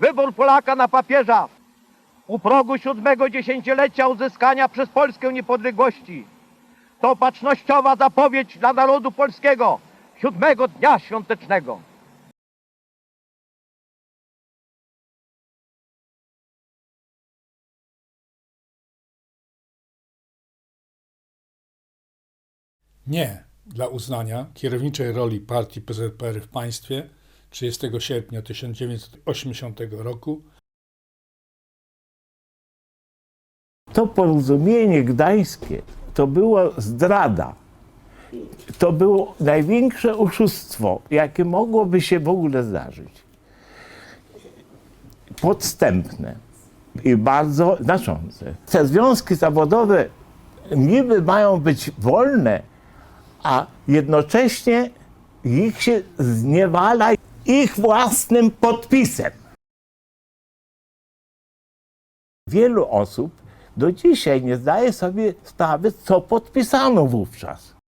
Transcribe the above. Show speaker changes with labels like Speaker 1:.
Speaker 1: Wybór Polaka na papieża u progu siódmego dziesięciolecia uzyskania przez Polskę niepodległości. To opatrznościowa zapowiedź dla narodu polskiego siódmego dnia świątecznego.
Speaker 2: Nie dla uznania kierowniczej roli partii PZPR w państwie 30 sierpnia 1980 roku
Speaker 3: To porozumienie gdańskie to była zdrada. To było największe oszustwo, jakie mogłoby się w ogóle zdarzyć. Podstępne i bardzo znaczące. Te związki zawodowe niby mają być wolne, a jednocześnie ich się zniewala ich własnym podpisem. Wielu osób do dzisiaj nie zdaje sobie sprawy, co podpisano wówczas.